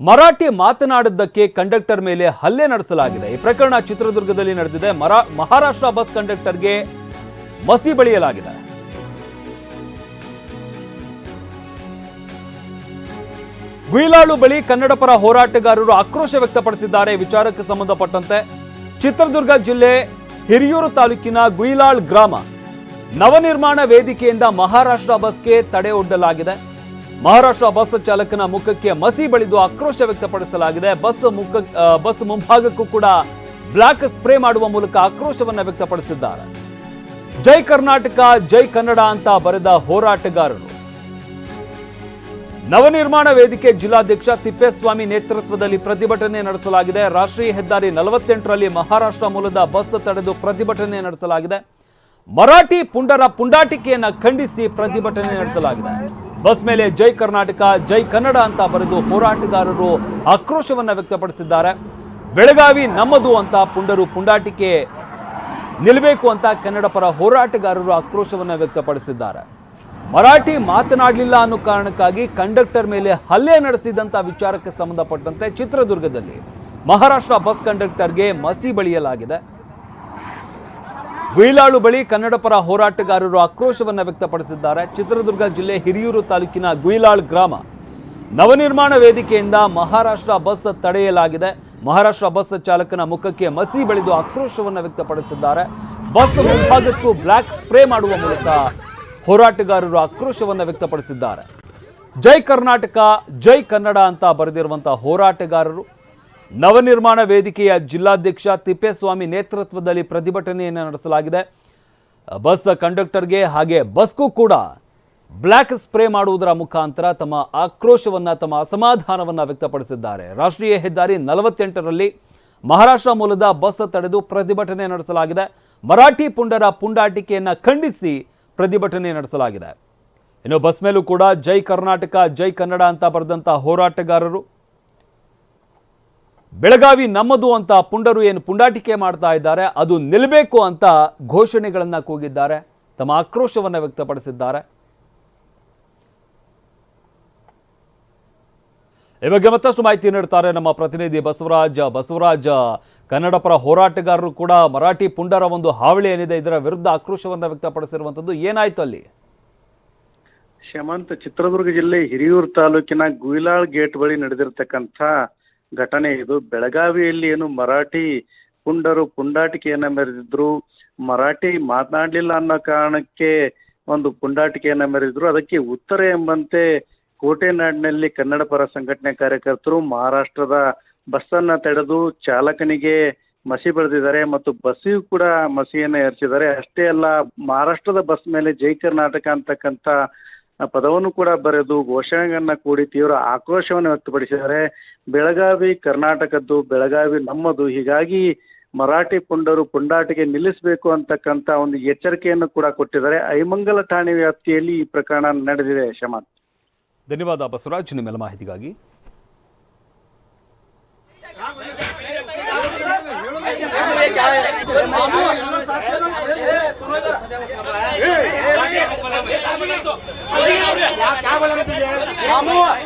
Marathi ಮಾತನಾಡಿದ್ದಕ್ಕೆ conductor ಮೇಲೆ ಹಲ್ಲೆ ನಡೆಸಲಾಗಿದೆ. ಈ ಪ್ರಕರಣ ಚಿತ್ರದುರ್ಗದಲ್ಲಿ ನಡೆದಿದೆ. ಮರಾ, ಮಹಾರಾಷ್ಟ್ರ ಬಸ್ ಕಂಡಕ್ಟರ್ಗೆ ಮಸಿ ಬಳಿಯಲಾಗಿದೆ. ಗುಯಿಲಾಳು ಬಳಿ ಕನ್ನಡ ಪರ ಹೋರಾಟಗಾರರು ಆಕ್ರೋಶ ವ್ಯಕ್ತಪಡಿಸಿದ್ದಾರೆ. ವಿಚಾರಕ್ಕೆ ಸಂಬಂಧಪಟ್ಟಂತೆ ಚಿತ್ರದುರ್ಗ ಜಿಲ್ಲೆ ಹಿರಿಯೂರು ತಾಲೂಕಿನ ಗುಯಿಲಾಳ್ ಗ್ರಾಮ ನವನಿರ್ಮಾಣ ವೇದಿಕೆಯಿಂದ ಮಹಾರಾಷ್ಟ್ರ ಬಸ್ಗೆ ತಡೆ ಒಡ್ಡಲಾಗಿದೆ. ಮಹಾರಾಷ್ಟ್ರ ಬಸ್ ಚಾಲಕನ ಮುಖಕ್ಕೆ ಮಸಿ ಬಳಿದು ಆಕ್ರೋಶ ವ್ಯಕ್ತಪಡಿಸಲಾಗಿದೆ. ಬಸ್ ಮುಖ ಬಸ್ ಮುಂಭಾಗಕ್ಕೂ ಕೂಡ ಬ್ಲಾಕ್ ಸ್ಪ್ರೇ ಮಾಡುವ ಮೂಲಕ ಆಕ್ರೋಶವನ್ನ ವ್ಯಕ್ತಪಡಿಸಿದ್ದಾರೆ. ಜೈ ಕರ್ನಾಟಕ, ಜೈ ಕನ್ನಡ ಅಂತ ಬರೆದ ಹೋರಾಟಗಾರರು. ನವನಿರ್ಮಾಣ ವೇದಿಕೆ ಜಿಲ್ಲಾಧ್ಯಕ್ಷ ತಿಪ್ಪೇಸ್ವಾಮಿ ನೇತೃತ್ವದಲ್ಲಿ ಪ್ರತಿಭಟನೆ ನಡೆಸಲಾಗಿದೆ. ರಾಷ್ಟ್ರೀಯ ಹೆದ್ದಾರಿ ನಲವತ್ತೆಂಟರಲ್ಲಿ ಮಹಾರಾಷ್ಟ್ರ ಮೂಲದ ಬಸ್ ತಡೆದು ಪ್ರತಿಭಟನೆ ನಡೆಸಲಾಗಿದೆ. ಮರಾಠಿ ಪುಂಡರ ಪುಂಡಾಟಿಕೆಯನ್ನು ಖಂಡಿಸಿ ಪ್ರತಿಭಟನೆ ನಡೆಸಲಾಗಿದೆ. ಬಸ್ ಮೇಲೆ ಜೈ ಕರ್ನಾಟಕ, ಜೈ ಕನ್ನಡ ಅಂತ ಬರೆದು ಹೋರಾಟಗಾರರು ಆಕ್ರೋಶವನ್ನು ವ್ಯಕ್ತಪಡಿಸಿದ್ದಾರೆ. ಬೆಳಗಾವಿ ನಮ್ಮದು ಅಂತ ಪುಂಡರು ಪುಂಡಾಟಿಕೆ ನಿಲ್ಲಬೇಕು ಅಂತ ಕನ್ನಡ ಪರ ಹೋರಾಟಗಾರರು ಆಕ್ರೋಶವನ್ನು ವ್ಯಕ್ತಪಡಿಸಿದ್ದಾರೆ. ಮರಾಠಿ ಮಾತನಾಡಲಿಲ್ಲ ಅನ್ನೋ ಕಾರಣಕ್ಕಾಗಿ ಕಂಡಕ್ಟರ್ ಮೇಲೆ ಹಲ್ಲೆ ನಡೆಸಿದಂಥ ವಿಚಾರಕ್ಕೆ ಸಂಬಂಧಪಟ್ಟಂತೆ ಚಿತ್ರದುರ್ಗದಲ್ಲಿ ಮಹಾರಾಷ್ಟ್ರ ಬಸ್ ಕಂಡಕ್ಟರ್ಗೆ ಮಸಿ ಬಳಿಯಲಾಗಿದೆ. ಗುಯಿಲಾಳು ಬಳಿ ಕನ್ನಡ ಪರ ಹೋರಾಟಗಾರರು ಆಕ್ರೋಶವನ್ನು ವ್ಯಕ್ತಪಡಿಸಿದ್ದಾರೆ. ಚಿತ್ರದುರ್ಗ ಜಿಲ್ಲೆ ಹಿರಿಯೂರು ತಾಲೂಕಿನ ಗುಯಿಲಾಳ್ ಗ್ರಾಮ. ನವನಿರ್ಮಾಣ ವೇದಿಕೆಯಿಂದ ಮಹಾರಾಷ್ಟ್ರ ಬಸ್ ತಡೆಯಲಾಗಿದೆ. ಮಹಾರಾಷ್ಟ್ರ ಬಸ್ ಚಾಲಕನ ಮುಖಕ್ಕೆ ಮಸಿ ಬಳಿದು ಆಕ್ರೋಶವನ್ನು ವ್ಯಕ್ತಪಡಿಸಿದ್ದಾರೆ. ಬಸ್ ಮುಂಭಾಗಕ್ಕೂ ಬ್ಲಾಕ್ ಸ್ಪ್ರೇ ಮಾಡುವ ಮೂಲಕ ಹೋರಾಟಗಾರರು ಆಕ್ರೋಶವನ್ನು ವ್ಯಕ್ತಪಡಿಸಿದ್ದಾರೆ. ಜೈ ಕರ್ನಾಟಕ, ಜೈ ಕನ್ನಡ ಅಂತ ಬರೆದಿರುವಂತಹ ಹೋರಾಟಗಾರರು ನವನಿರ್ಮಾಣ ವೇದಿಕೆಯ ಜಿಲ್ಲಾಧ್ಯಕ್ಷ ತಿಪ್ಪೇಸ್ವಾಮಿ ನೇತೃತ್ವದಲ್ಲಿ ಪ್ರತಿಭಟನೆಯನ್ನು ನಡೆಸಲಾಗಿದೆ. ಬಸ್ ಕಂಡಕ್ಟರ್ಗೆ ಹಾಗೆ ಬಸ್ಗೂ ಕೂಡ ಬ್ಲ್ಯಾಕ್ ಸ್ಪ್ರೇ ಮಾಡುವುದರ ಮುಖಾಂತರ ತಮ್ಮ ಆಕ್ರೋಶವನ್ನು, ತಮ್ಮ ಅಸಮಾಧಾನವನ್ನು ವ್ಯಕ್ತಪಡಿಸಿದ್ದಾರೆ. ರಾಷ್ಟ್ರೀಯ ಹೆದ್ದಾರಿ ನಲವತ್ತೆಂಟರಲ್ಲಿ ಮಹಾರಾಷ್ಟ್ರ ಮೂಲದ ಬಸ್ ತಡೆದು ಪ್ರತಿಭಟನೆ ನಡೆಸಲಾಗಿದೆ. ಮರಾಠಿ ಪುಂಡರ ಪುಂಡಾಟಿಕೆಯನ್ನು ಖಂಡಿಸಿ ಪ್ರತಿಭಟನೆ ನಡೆಸಲಾಗಿದೆ. ಇನ್ನು ಬಸ್ ಮೇಲೂ ಕೂಡ ಜೈ ಕರ್ನಾಟಕ, ಜೈ ಕನ್ನಡ ಅಂತ ಬರೆದಂಥ ಹೋರಾಟಗಾರರು ಬೆಳಗಾವಿ ನಮ್ಮದು ಅಂತ ಪುಂಡರು ಏನು ಪುಂಡಾಟಿಕೆ ಮಾಡ್ತಾ ಇದ್ದಾರೆ, ಅದು ನಿಲ್ಲಬೇಕು ಅಂತ ಘೋಷಣೆಗಳನ್ನು ಕೂಗಿದ್ದಾರೆ, ತಮ್ಮ ಆಕ್ರೋಶವನ್ನು ವ್ಯಕ್ತಪಡಿಸಿದ್ದಾರೆ. ಈ ಬಗ್ಗೆ ಮತ್ತಷ್ಟು ಮಾಹಿತಿ ನೀಡ್ತಾರೆ ನಮ್ಮ ಪ್ರತಿನಿಧಿ ಬಸವರಾಜ. ಬಸವರಾಜ ಕನ್ನಡ ಪರ ಹೋರಾಟಗಾರರು ಕೂಡ ಮರಾಠಿ ಪುಂಡರ ಒಂದು ಹಾವಳಿ ಏನಿದೆ, ಇದರ ವಿರುದ್ಧ ಆಕ್ರೋಶವನ್ನು ವ್ಯಕ್ತಪಡಿಸಿರುವಂತದ್ದು ಏನಾಯ್ತು ಅಲ್ಲಿ? ಶಮಂತ್ ಚಿತ್ರದುರ್ಗ ಜಿಲ್ಲೆ ಹಿರಿಯೂರು ತಾಲೂಕಿನ ಗುಯಿಲಾಳ್ ಗೇಟ್ ಬಳಿ ನಡೆದಿರ್ತಕ್ಕಂಥ ಘಟನೆ ಇದು. ಬೆಳಗಾವಿಯಲ್ಲಿ ಏನು ಮರಾಠಿ ಪುಂಡರು ಪುಂಡಾಟಿಕೆಯನ್ನ ಮೆರೆದಿದ್ರು. ಮರಾಠಿ ಮಾತನಾಡ್ಲಿಲ್ಲ ಅನ್ನೋ ಕಾರಣಕ್ಕೆ ಒಂದು ಪುಂಡಾಟಿಕೆಯನ್ನ ಮೆರೆದಿದ್ರು. ಅದಕ್ಕೆ ಉತ್ತರ ಎಂಬಂತೆ ಕೋಟೆನಾಡಿನಲ್ಲಿ ಕನ್ನಡ ಪರ ಸಂಘಟನೆ ಕಾರ್ಯಕರ್ತರು ಮಹಾರಾಷ್ಟ್ರದ ಬಸ್ಸನ್ನ ತಡೆದು ಚಾಲಕನಿಗೆ ಮಸಿ ಬಳಿದಿದ್ದಾರೆ ಮತ್ತು ಬಸ್ಸಿಗೂ ಕೂಡ ಮಸಿಯನ್ನ ಎರಚಿದ್ದಾರೆ. ಅಷ್ಟೇ ಅಲ್ಲ, ಮಹಾರಾಷ್ಟ್ರದ ಬಸ್ ಮೇಲೆ ಜೈ ಕರ್ನಾಟಕ ಅಂತಕ್ಕಂಥ ಪದವನ್ನು ಕೂಡ ಬರೆದು ಘೋಷಣೆಗಳನ್ನ ಕೂಡಿ ತೀವ್ರ ಆಕ್ರೋಶವನ್ನು ವ್ಯಕ್ತಪಡಿಸಿದ್ದಾರೆ. ಬೆಳಗಾವಿ ಕರ್ನಾಟಕದ್ದು ಬೆಳಗಾವಿ ನಮ್ಮದು. ಹೀಗಾಗಿ ಮರಾಠಿ ಪುಂಡರು ಪುಂಡಾಟಿಗೆ ನಿಲ್ಲಿಸಬೇಕು ಅಂತಕ್ಕಂಥ ಒಂದು ಎಚ್ಚರಿಕೆಯನ್ನು ಕೂಡ ಕೊಟ್ಟಿದ್ದಾರೆ. ಐಮಂಗಲ ಠಾಣೆ ವ್ಯಾಪ್ತಿಯಲ್ಲಿ ಈ ಪ್ರಕರಣ ನಡೆದಿದೆ ಶಮಂತ್. ಧನ್ಯವಾದ ಬಸವರಾಜ್. ನಿಮ್ಮೆಲ್ಲ ಮಾಹಿತಿಗಾಗಿ. Vamos!